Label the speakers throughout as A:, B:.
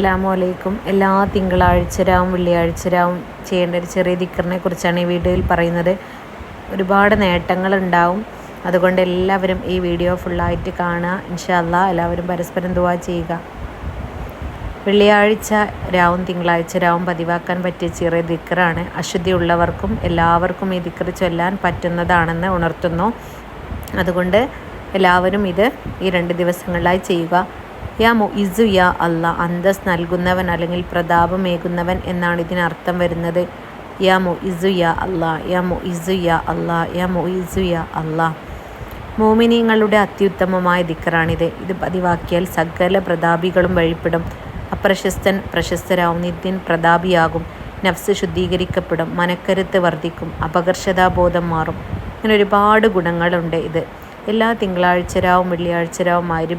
A: അസ്സാം വലൈക്കും എല്ലാ തിങ്കളാഴ്ചരാവും വെള്ളിയാഴ്ചരാവും വെള്ളിയാഴ്ച രാവും ചെയ്യേണ്ട ഒരു ചെറിയ ദിക്കറിനെ കുറിച്ചാണ് ഈ വീഡിയോയിൽ പറയുന്നത്. ഒരുപാട് നേട്ടങ്ങൾ ഉണ്ടാവും അതുകൊണ്ട് എല്ലാവരും ഈ വീഡിയോ ഫുള്ളായിട്ട് കാണുക. ഇൻഷാല്ല എല്ലാവരും പരസ്പരം ദുവാ ചെയ്യുക. വെള്ളിയാഴ്ച രാവും തിങ്കളാഴ്ച രാവും പതിവാക്കാൻ പറ്റിയ ചെറിയ ദിക്കറാണ്. അശുദ്ധിയുള്ളവർക്കും എല്ലാവർക്കും ഈ ദിക്കറി ചൊല്ലാൻ പറ്റുന്നതാണെന്ന് ഉണർത്തുന്നു. അതുകൊണ്ട് എല്ലാവരും ഇത് ഈ രണ്ട് ദിവസങ്ങളിലായി ചെയ്യുക. യാ മുഇസു യാ അല്ല അന്തസ് നൽകുന്നവൻ അല്ലെങ്കിൽ പ്രതാപമേകുന്നവൻ എന്നാണ് ഇതിനർത്ഥം വരുന്നത്. യാ മുഇസു യാ അല്ല യാ മുഇസു യാ അല്ല യാ മുഇസു യാ അല്ല. മോമിനിയങ്ങളുടെ അത്യുത്തമമായ ദിക്കറാണിത്. ഇത് പതിവാക്കിയാൽ സകല പ്രതാപികളും വഴിപ്പെടും. അപ്രശസ്തൻ പ്രശസ്തരാവും നിത്യൻ പ്രതാപിയാകും. നഫ്സ് ശുദ്ധീകരിക്കപ്പെടും. മനക്കരുത്ത് വർദ്ധിക്കും. അപകർഷതാബോധം മാറും. ഇങ്ങനെ ഒരുപാട് ഗുണങ്ങളുണ്ട് ഇത്. എല്ലാ തിങ്കളാഴ്ച രാവും വെള്ളിയാഴ്ച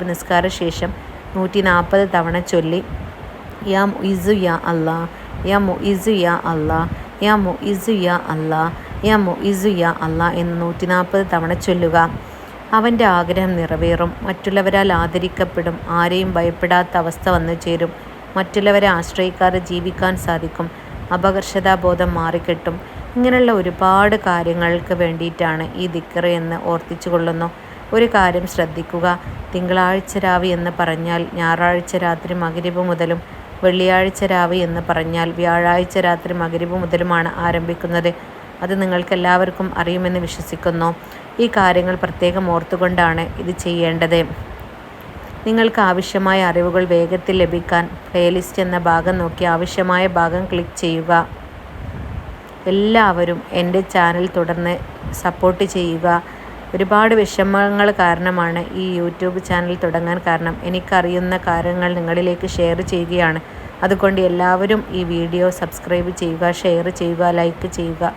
A: നിസ്കാര ശേഷം നൂറ്റി നാൽപ്പത് തവണ ചൊല്ലി യാ മുഇസു യാ അല്ലാ യാ മുഇസു യാ അല്ലാ യാ മുഇസു യാ അല്ലാ യാ മുഇസു യാ അല്ലാ എന്ന് നൂറ്റി നാൽപ്പത് തവണ ചൊല്ലുക. അവന്റെ ആഗ്രഹം നിറവേറും. മറ്റുള്ളവരാൽ ആദരിക്കപ്പെടും. ആരെയും ഭയപ്പെടാത്ത അവസ്ഥ വന്നു ചേരും. മറ്റുള്ളവരെ ആശ്രയിക്കാതെ ജീവിക്കാൻ സാധിക്കും. അപകർഷതാബോധം മാറിക്കിട്ടും. ഇങ്ങനെയുള്ള ഒരുപാട് കാര്യങ്ങൾക്ക് വേണ്ടിയിട്ടാണ് ഈ ദിക്കറ് എന്ന് ഓർത്തിച്ചു കൊള്ളുന്നു ഒരു കാര്യം ശ്രദ്ധിക്കുക. തിങ്കളാഴ്ച രാവി എന്ന് പറഞ്ഞാൽ ഞായറാഴ്ച രാത്രി മകരിബ് മുതലും വെള്ളിയാഴ്ച രാവി എന്ന് പറഞ്ഞാൽ വ്യാഴാഴ്ച രാത്രി മകരിബ് മുതലുമാണ് ആരംഭിക്കുന്നത്. അത് നിങ്ങൾക്ക് എല്ലാവർക്കും അറിയുമെന്ന് വിശ്വസിക്കുന്നു. ഈ കാര്യങ്ങൾ പ്രത്യേകം ഓർത്തുകൊണ്ടാണ് ഇത് ചെയ്യേണ്ടത്. നിങ്ങൾക്ക് ആവശ്യമായ അറിവുകൾ വേഗത്തിൽ ലഭിക്കാൻ പ്ലേലിസ്റ്റ് എന്ന ഭാഗം നോക്കി ആവശ്യമായ ഭാഗം ക്ലിക്ക് ചെയ്യുക. എല്ലാവരും എന്റെ ചാനൽ തുടർന്ന് സപ്പോർട്ട് ചെയ്യുക. ഒരുപാട് വിഷമങ്ങൾ കാരണമാണ് ഈ യൂട്യൂബ് ചാനൽ തുടങ്ങാൻ കാരണം. എനിക്കറിയുന്ന കാര്യങ്ങൾ നിങ്ങളിലേക്ക് ഷെയർ ചെയ്യുകയാണ്. അതുകൊണ്ട് എല്ലാവരും ഈ വീഡിയോ സബ്സ്ക്രൈബ് ചെയ്യുക ഷെയർ ചെയ്യുക ലൈക്ക് ചെയ്യുക.